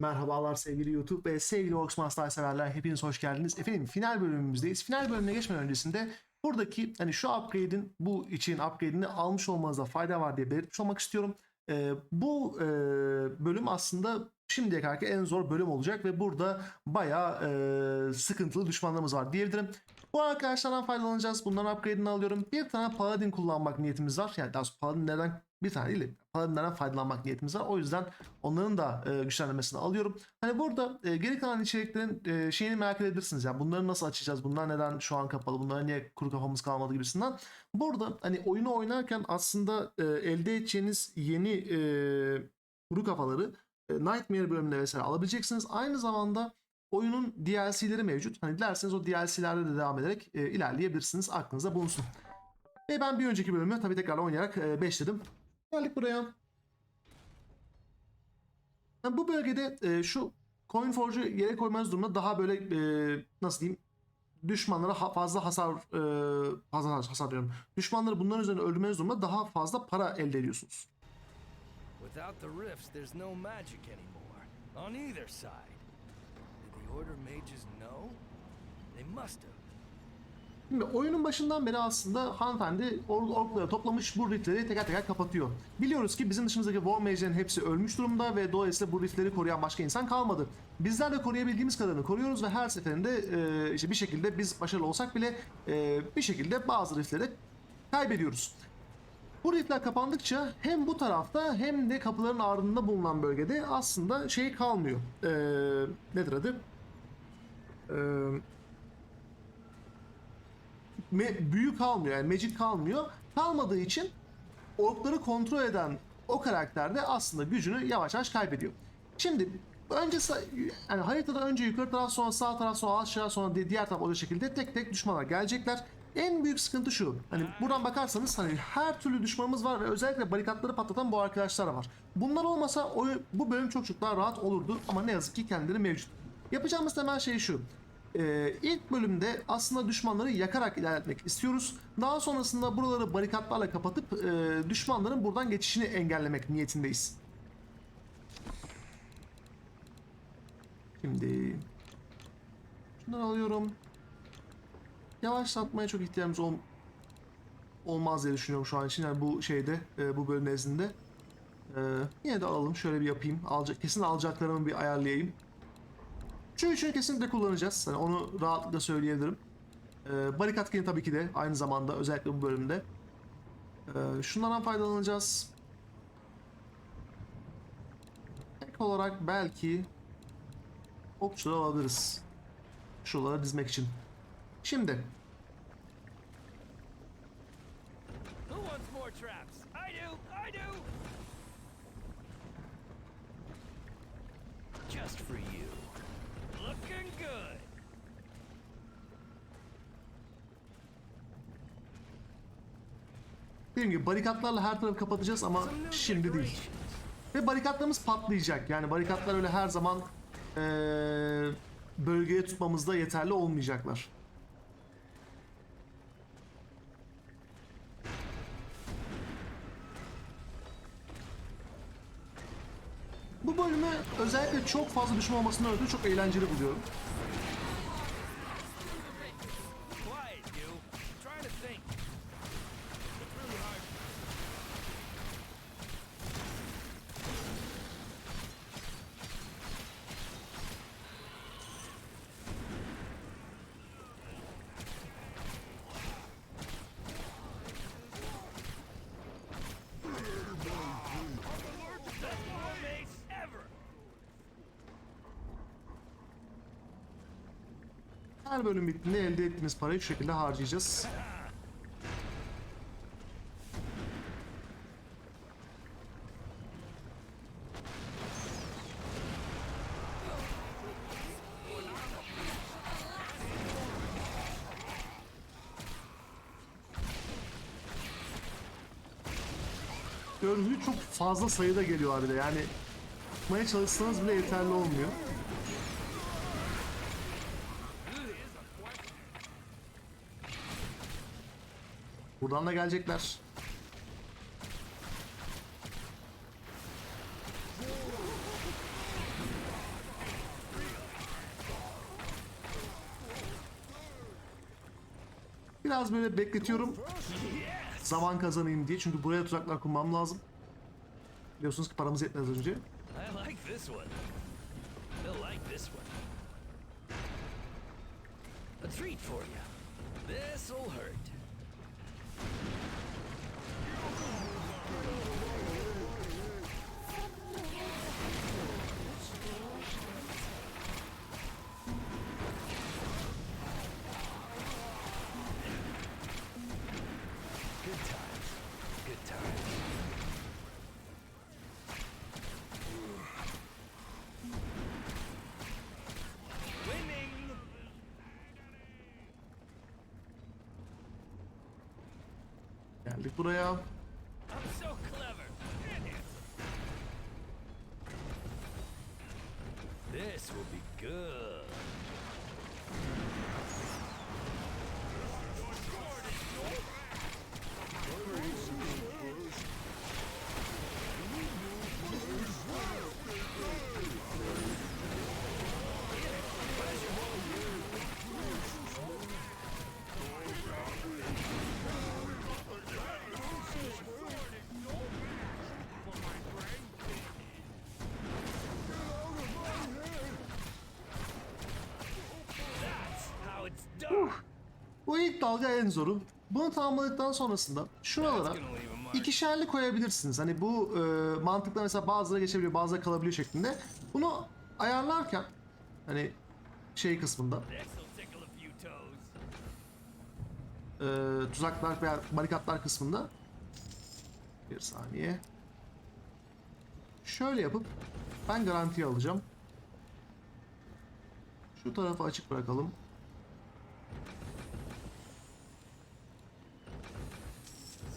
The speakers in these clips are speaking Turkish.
Merhabalar sevgili YouTube ve sevgili Oxmaster severler. Hepiniz hoş geldiniz. Efendim final bölümümüzdeyiz. Final bölümüne geçmeden öncesinde buradaki hani şu upgrade'in bu için upgrade'ini almış olmanızda fayda var diye belirtmiş olmak istiyorum. Ee, bu e, bölüm aslında şimdiye kadar en zor bölüm olacak ve burada bayağı e, sıkıntılı düşmanlarımız var diyebilirim. Bu arkadaşlardan faydalanacağız. Bunların upgrade'ini alıyorum. Bir tane paladin kullanmak niyetimiz var. Yani daha doğrusu paladinlerden bir tane değil, paladinlerden faydalanmak niyetimiz var. O yüzden onların da e, güçlendirmesini alıyorum. Hani burada e, geri kalan içeriklerin e, şeyini merak edebilirsiniz. Yani bunları nasıl açacağız? Bunlar neden şu an kapalı? Bunlara niye kuru kafamız kalmadı gibisinden. Burada hani oyunu oynarken aslında e, elde edeceğiniz yeni e, kuru kafaları e, Nightmare bölümünde vesaire alabileceksiniz. Aynı zamanda oyunun DLC'leri mevcut. Hani dilerseniz o DLC'lerde de devam ederek e, ilerleyebilirsiniz. Aklınızda bulunsun. Ve ben bir önceki bölümü tabii tekrar oynayarak e, beşledim. Geldik buraya. Yani bu bölgede e, şu Coin Forge'u yere koymanız durumunda daha böyle e, nasıl diyeyim düşmanlara ha- fazla hasar e, fazla hasar diyorum. Düşmanları bunların üzerine öldürmeniz durumunda daha fazla para elde ediyorsunuz. Without the rifts, there's no magic anymore. On either side. Did the Order mages know? They must have. Şimdi oyunun başından beri aslında hanımefendi or- orkları toplamış bu riftleri teker teker kapatıyor. Biliyoruz ki bizim dışımızdaki War Mage'lerin hepsi ölmüş durumda ve dolayısıyla bu riftleri koruyan başka insan kalmadı. Bizler de koruyabildiğimiz kadarını koruyoruz ve her seferinde e, işte bir şekilde biz başarılı olsak bile e, bir şekilde bazı riftleri kaybediyoruz. Bu riftler kapandıkça hem bu tarafta hem de kapıların ardında bulunan bölgede aslında şey kalmıyor. E, nedir adı? Eee büyü kalmıyor yani magic kalmıyor. Kalmadığı için orkları kontrol eden o karakter de aslında gücünü yavaş yavaş kaybediyor. Şimdi önce yani haritada önce yukarı taraf sonra sağ taraf sonra aşağı sonra di- diğer taraf olacak şekilde tek tek düşmanlar gelecekler. En büyük sıkıntı şu. Hani buradan bakarsanız hani her türlü düşmanımız var ve özellikle barikatları patlatan bu arkadaşlar var. Bunlar olmasa oyun, bu bölüm çok çok daha rahat olurdu ama ne yazık ki kendileri mevcut. Yapacağımız temel şey şu. Ee, ilk bölümde aslında düşmanları yakarak ilerletmek istiyoruz. Daha sonrasında buraları barikatlarla kapatıp e, düşmanların buradan geçişini engellemek niyetindeyiz. Şimdi şunları alıyorum. Yavaşlatmaya çok ihtiyacımız ol olmaz diye düşünüyorum şu an için. Yani bu şeyde, e, bu bölüm nezdinde. E, yine de alalım. Şöyle bir yapayım. Alacak, kesin alacaklarımı bir ayarlayayım. Şu üçünü kesinlikle kullanacağız. Hani onu rahatlıkla söyleyebilirim. Ee, barikat yine tabii ki de aynı zamanda özellikle bu bölümde. Ee, şunlardan faydalanacağız. Ek olarak belki okçuları alabiliriz. Şuralara dizmek için. Şimdi! Just for. Looking good. Dediğim gibi barikatlarla her tarafı kapatacağız ama şimdi değil. Ve barikatlarımız patlayacak. Yani barikatlar öyle her zaman eee, bölgeye tutmamızda yeterli olmayacaklar. Bu bölümü özellikle çok fazla düşman olmasından ötürü çok eğlenceli buluyorum. Quiet, you. I'm trying to think. It's really hard. Best war mace ever! Her bölüm bittiğinde elde ettiğimiz parayı şu şekilde harcayacağız. Gördüğünüz çok fazla sayıda geliyor bir de yani tutmaya çalışsanız bile yeterli olmuyor. Buradan da gelecekler. Biraz böyle bekletiyorum. Zaman kazanayım diye. Çünkü buraya tuzaklar kurmam lazım. Biliyorsunuz ki paramız yetmez önce. A treat for you. This'll hurt. Geldik buraya. This will be good. Dalga en zoru. Bunu tamamladıktan sonrasında şuralara ikişerli koyabilirsiniz. Hani bu e, mantıkla mesela bazıları geçebiliyor, bazıları kalabiliyor şeklinde. Bunu ayarlarken hani şey kısmında e, tuzaklar veya barikatlar kısmında bir saniye şöyle yapıp ben garantiye alacağım. Şu tarafı açık bırakalım.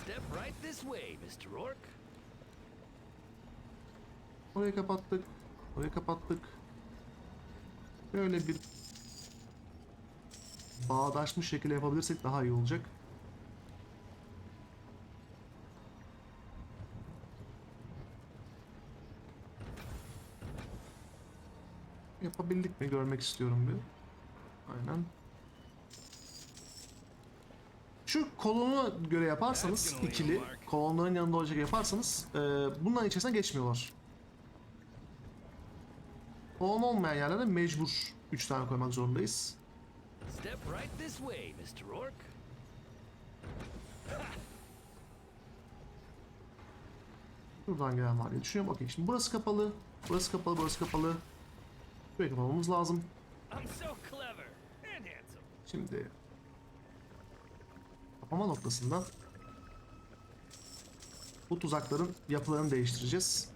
Step right way, Mr. Rourke. Orayı kapattık. Orayı kapattık. Böyle bir bağdaşmış şekilde yapabilirsek daha iyi olacak. Yapabildik mi görmek istiyorum bir. Aynen. Şu kolonu göre yaparsanız ikili kolonların yanında olacak yaparsanız e, bunların içerisine geçmiyorlar. Kolon olmayan yerlere mecbur 3 tane koymak zorundayız. Step right this way, Mr. Rourke. Buradan gelen var diye düşünüyorum. Okey şimdi burası kapalı. Burası kapalı, burası kapalı. Burayı kapamamız lazım. Şimdi kapama noktasında bu tuzakların yapılarını değiştireceğiz.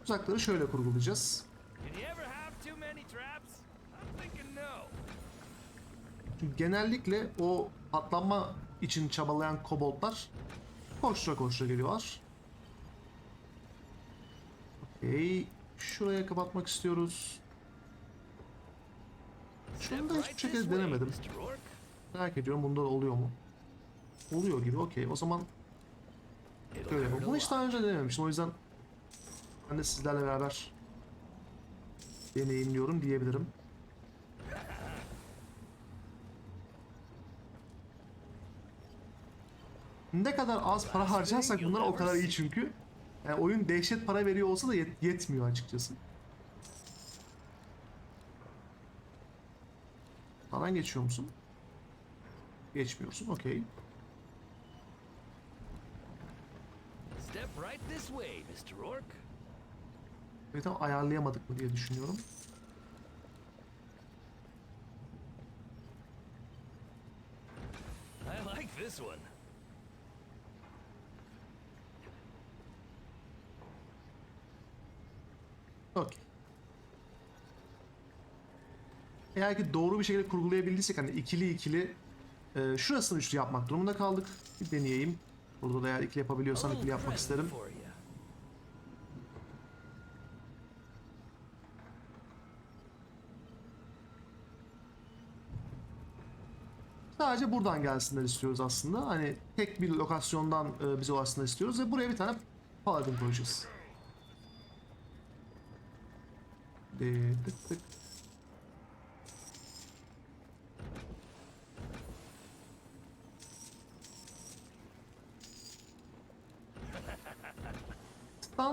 Tuzakları şöyle kurgulayacağız. Çünkü genellikle o patlanma için çabalayan koboldlar koştura koştura geliyorlar. Okey. Şuraya kapatmak istiyoruz. Şunu da hiçbir şekilde denemedim. Merak ediyorum bunda oluyor mu? Oluyor gibi okey. O zaman şöyle yapalım. Bunu hiç daha önce denememiştim. O yüzden ben de sizlerle beraber deneyimliyorum diyebilirim. Ne kadar az para harcarsak bunlara o kadar iyi çünkü. Yani oyun dehşet para veriyor olsa da yet- yetmiyor açıkçası. Sağdan geçiyor musun? Geçmiyorsun. Okey. Step right this way, Mr. Rourke. Ve tam ayarlayamadık mı diye düşünüyorum. I like this one. Okey. Eğer ki doğru bir şekilde kurgulayabildiysek hani ikili ikili e, şurasını üçlü yapmak durumunda kaldık. Bir deneyeyim. Burada da eğer ikili yapabiliyorsam ikili yapmak isterim. Sadece buradan gelsinler istiyoruz aslında. Hani tek bir lokasyondan e, bize ulaşsınlar istiyoruz ve buraya bir tane paladin koyacağız. De, tık tık.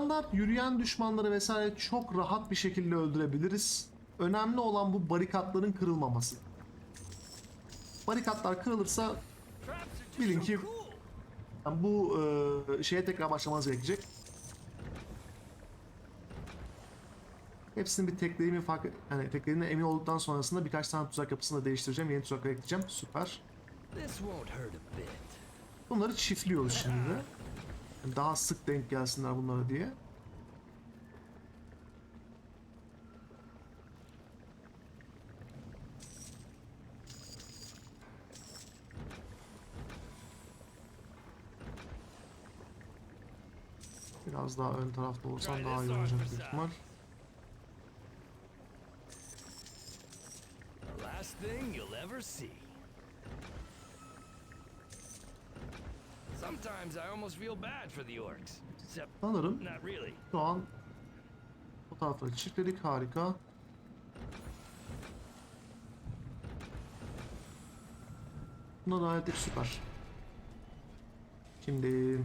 Standart yürüyen düşmanları vesaire çok rahat bir şekilde öldürebiliriz. Önemli olan bu barikatların kırılmaması. Barikatlar kırılırsa Bilin ki- yani bu e, şeye tekrar başlamanız gerekecek. Hepsini bir teklediğimi fark yani teklediğine emin olduktan sonrasında birkaç tane tuzak yapısını da değiştireceğim. Yeni tuzaklar ekleyeceğim. Süper. Bunları çiftliyoruz şimdi Daha sık denk gelsinler bunlara diye. Biraz daha ön tarafta olsam daha iyi olacak büyük ihtimal. Thing you'll ever see. Sometimes I almost feel bad for the orcs. Except, Sanırım not really. Şu an bu tarafları çiftledik harika. Buna da hallettik süper. Şimdi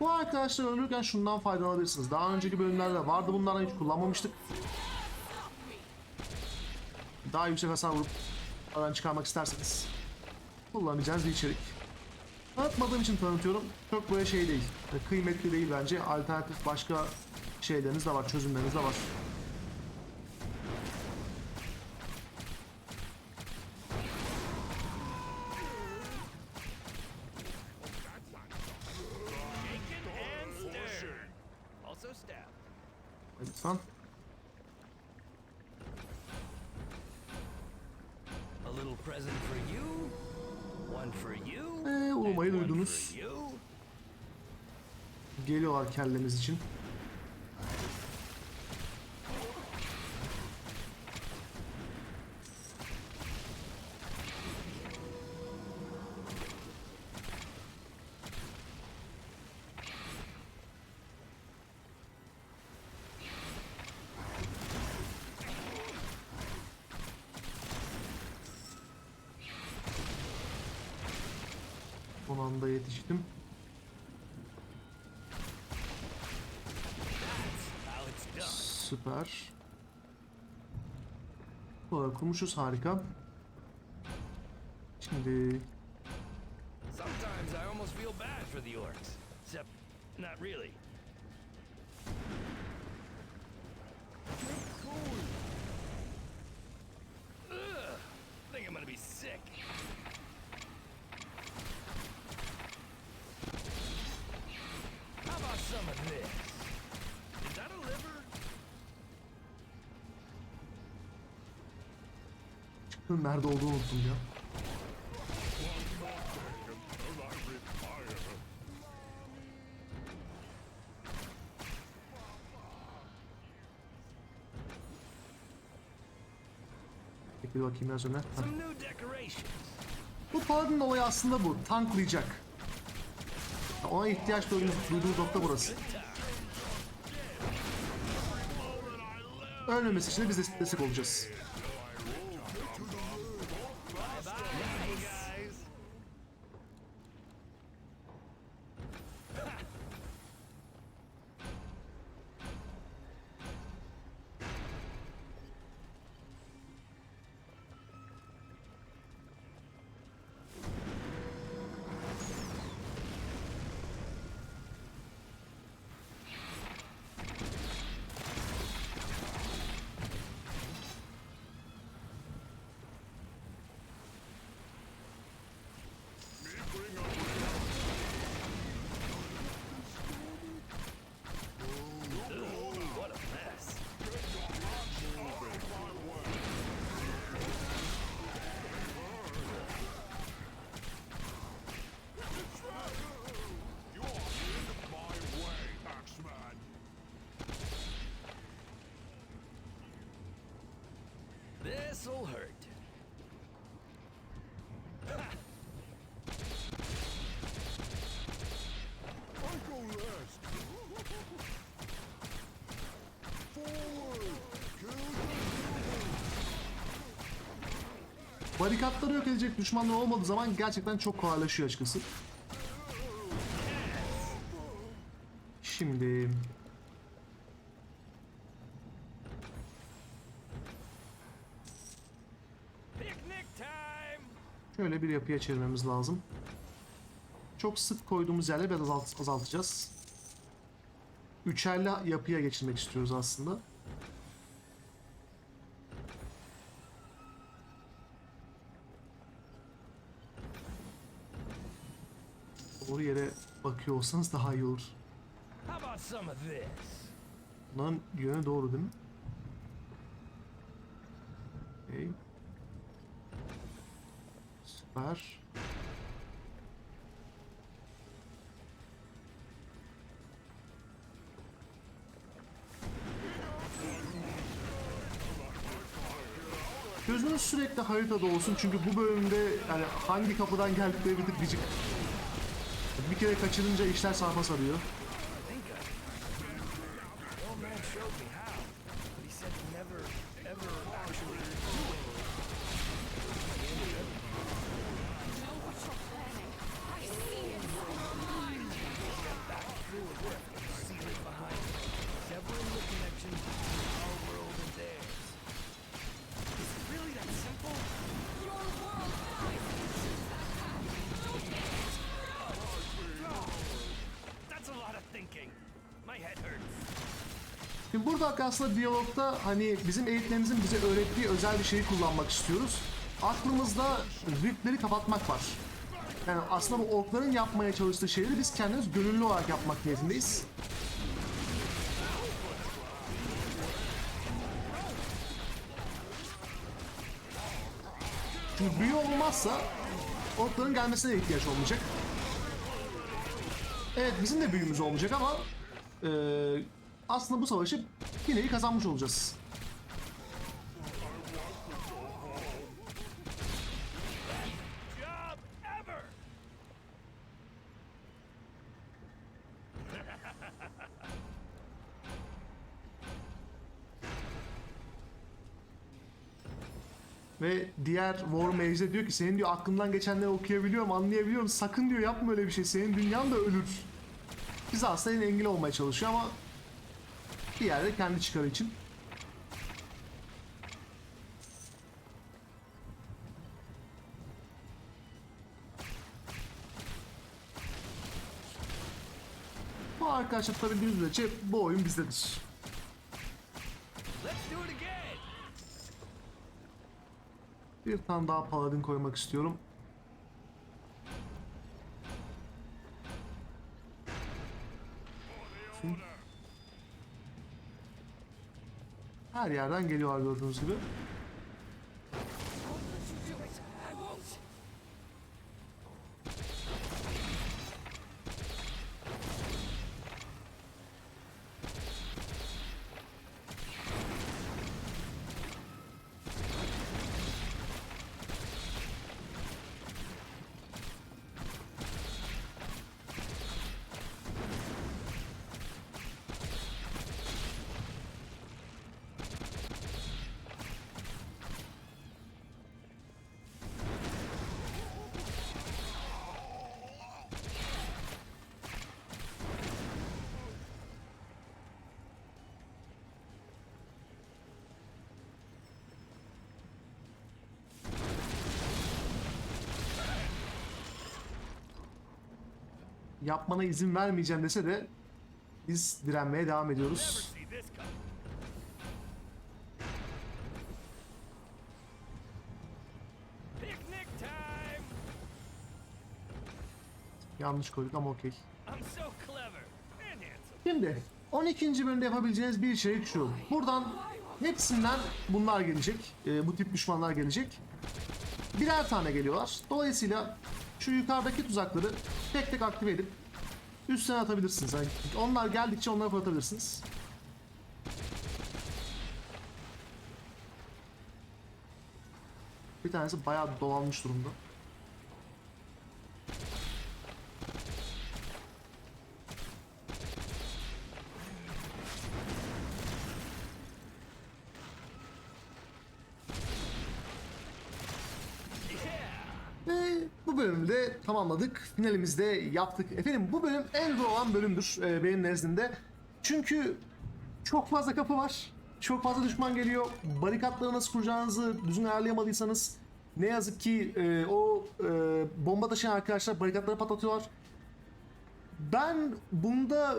bu arkadaşlar ölürken şundan faydalanabilirsiniz. Daha önceki bölümlerde vardı bunlardan hiç kullanmamıştık. Daha yüksek hasar vurup aradan çıkarmak isterseniz kullanacağınız bir içerik. Tanıtmadığım için tanıtıyorum. Çok böyle şey değil. Kıymetli değil bence. Alternatif başka şeyleriniz de var, çözümleriniz de var. Ee, one duydunuz. Geliyorlar kellemiz için. Buraları kurmuşuz harika. Şimdi Sometimes I almost feel bad for the orcs. Except, not really. Nerede olduğunu unuttum ya. Peki bakayım biraz öne. Bu paladin olayı aslında bu. Tanklayacak. Ona ihtiyaç duyduğunuz, duyduğunuz nokta burası. Ölmemesi için de biz de destek olacağız. This'll hurt. Barikatları yok edecek düşmanlar olmadığı zaman gerçekten çok kolaylaşıyor açıkçası. Efendim. Şöyle bir yapıya çevirmemiz lazım. Çok sık koyduğumuz yerleri biraz azalt azaltacağız. Üçerli yapıya geçirmek istiyoruz aslında. Doğru yere bakıyor olsanız daha iyi olur. Bunların yönü doğru değil mi? Okay. Süper. Gözünüz sürekli haritada olsun çünkü bu bölümde yani hangi kapıdan geldikleri bir tık gıcık. Bir kere kaçırınca işler sarpa sarıyor. Şimdi burada aslında diyalogda hani bizim eğitmenimizin bize öğrettiği özel bir şeyi kullanmak istiyoruz. Aklımızda riftleri kapatmak var. Yani aslında bu orkların yapmaya çalıştığı şeyleri biz kendimiz gönüllü olarak yapmak niyetindeyiz. Çünkü büyü olmazsa orkların gelmesine ihtiyaç olmayacak. Evet bizim de büyümüz olmayacak ama eee, aslında bu savaşı yine iyi kazanmış olacağız. Ve diğer War Mage de diyor ki senin diyor aklından geçenleri okuyabiliyorum, anlayabiliyorum. Sakın diyor yapma öyle bir şey. Senin dünyan da ölür. Biz aslında engel olmaya çalışıyor ama bir yerde kendi çıkarı için. Bu arkadaşlar tabii bir sürece bu oyun bizdedir. Bir tane daha paladin koymak istiyorum. Her yerden geliyorlar gördüğünüz gibi. Yapmana izin vermeyeceğim dese de biz direnmeye devam ediyoruz. Yanlış koyduk ama okey. Şimdi 12. bölümde yapabileceğiniz bir şey şu. Buradan hepsinden bunlar gelecek. Ee, bu tip düşmanlar gelecek. Birer tane geliyorlar. Dolayısıyla şu yukarıdaki tuzakları tek tek aktive edip üstüne atabilirsiniz. Yani onlar geldikçe onları fırlatabilirsiniz. Bir tanesi bayağı dolanmış durumda. Tamamladık. Finalimizde yaptık. Efendim bu bölüm en zor olan bölümdür e, benim nezdimde. Çünkü çok fazla kapı var. Çok fazla düşman geliyor. Barikatları nasıl kuracağınızı düzgün ayarlayamadıysanız ne yazık ki e, o e, bomba taşıyan arkadaşlar barikatları patlatıyorlar. Ben bunda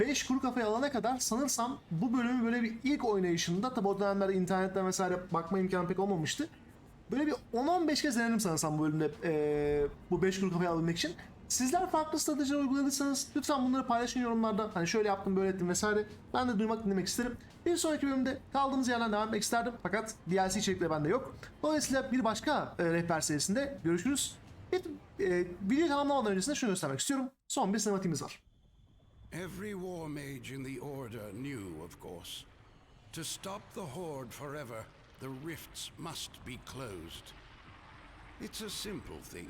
5 kuru kafayı alana kadar sanırsam bu bölümü böyle bir ilk oynayışımda tabi o dönemlerde internetten vesaire bakma imkanı pek olmamıştı. Böyle bir 10-15 kez denedim sanırsam bu bölümde e, bu 5 kuru kafayı alabilmek için. Sizler farklı stratejiler uyguladıysanız lütfen bunları paylaşın yorumlarda. Hani şöyle yaptım böyle ettim vesaire. Ben de duymak dinlemek isterim. Bir sonraki bölümde kaldığımız yerden devam etmek isterdim. Fakat DLC içerikleri bende yok. Dolayısıyla bir başka e, rehber serisinde görüşürüz. Bir, e, videoyu tamamlamadan öncesinde şunu göstermek istiyorum. Son bir sinematiğimiz var. Every war mage in the Order knew, of course. To stop the Horde forever, the rifts must be closed. It's a simple thing.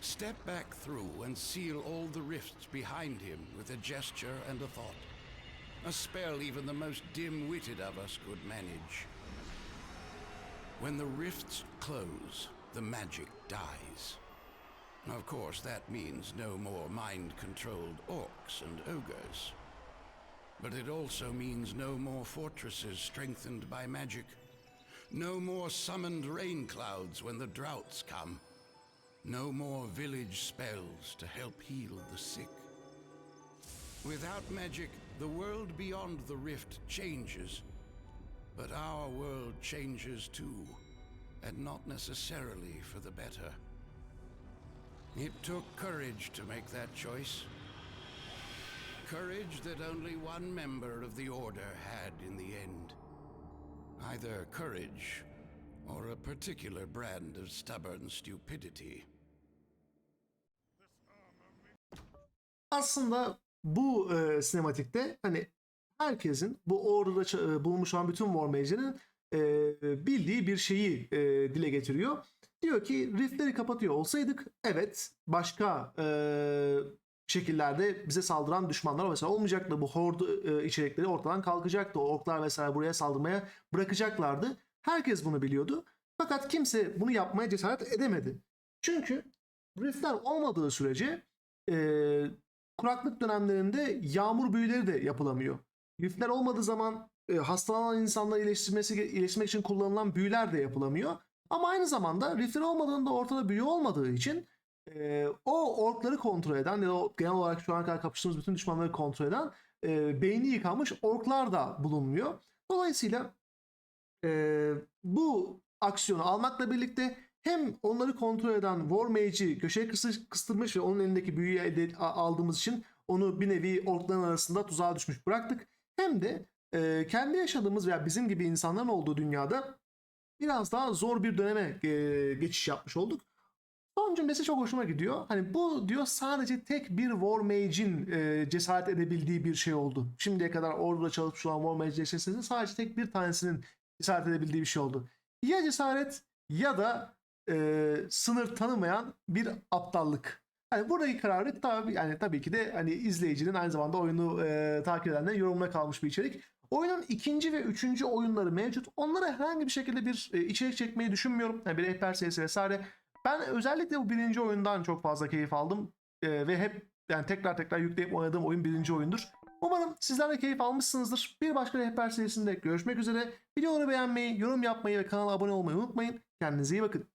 Step back through and seal all the rifts behind him with a gesture and a thought. A spell even the most dim-witted of us could manage. When the rifts close, the magic dies. Of course, that means no more mind-controlled orcs and ogres. But it also means no more fortresses strengthened by magic. No more summoned rain clouds when the droughts come. No more village spells to help heal the sick. Without magic, the world beyond the rift changes. But our world changes too, and not necessarily for the better. It took courage to make that choice. Courage that only one member of the Order had in the end. Either courage or a particular brand of stubborn stupidity. Aslında bu e, sinematikte hani herkesin bu orada ça- e, bulunmuş olan bütün War Mage'lerin e, bildiği bir şeyi e, dile getiriyor. Diyor ki riftleri kapatıyor olsaydık evet başka e, şekillerde bize saldıran düşmanlar mesela olmayacaktı. Bu horde e, içerikleri ortadan kalkacaktı. O orklar vesaire buraya saldırmaya bırakacaklardı. Herkes bunu biliyordu. Fakat kimse bunu yapmaya cesaret edemedi. Çünkü riftler olmadığı sürece e, kuraklık dönemlerinde yağmur büyüleri de yapılamıyor. Riftler olmadığı zaman e, hastalanan insanları iyileştirmesi, iyileştirmek için kullanılan büyüler de yapılamıyor. Ama aynı zamanda riftler olmadığında ortada büyü olmadığı için e, o orkları kontrol eden ya da genel olarak şu ana kadar kapıştığımız bütün düşmanları kontrol eden e, beyni yıkanmış orklar da bulunmuyor. Dolayısıyla e, bu aksiyonu almakla birlikte hem onları kontrol eden War Mage'i köşeye kıstırmış ve onun elindeki büyüyü elde a- aldığımız için onu bir nevi orkların arasında tuzağa düşmüş bıraktık. Hem de e, kendi yaşadığımız veya bizim gibi insanların olduğu dünyada biraz daha zor bir döneme e, geçiş yapmış olduk. Son cümlesi çok hoşuma gidiyor. Hani bu diyor sadece tek bir War Mage'in e, cesaret edebildiği bir şey oldu. Şimdiye kadar orada çalışmış olan War Mage listesinde sadece tek bir tanesinin cesaret edebildiği bir şey oldu. Ya cesaret ya da e, sınır tanımayan bir aptallık. Yani buradaki kararı tabii yani tabii ki de hani izleyicinin aynı zamanda oyunu e, takip edenlerin yorumuna kalmış bir içerik. Oyunun ikinci ve üçüncü oyunları mevcut. Onlara herhangi bir şekilde bir e, içerik çekmeyi düşünmüyorum. Yani bir rehber serisi vesaire. Ben özellikle bu birinci oyundan çok fazla keyif aldım. E, ve hep yani tekrar tekrar yükleyip oynadığım oyun birinci oyundur. Umarım sizler de keyif almışsınızdır. Bir başka rehber serisinde görüşmek üzere. Videoları beğenmeyi, yorum yapmayı ve kanala abone olmayı unutmayın. Kendinize iyi bakın.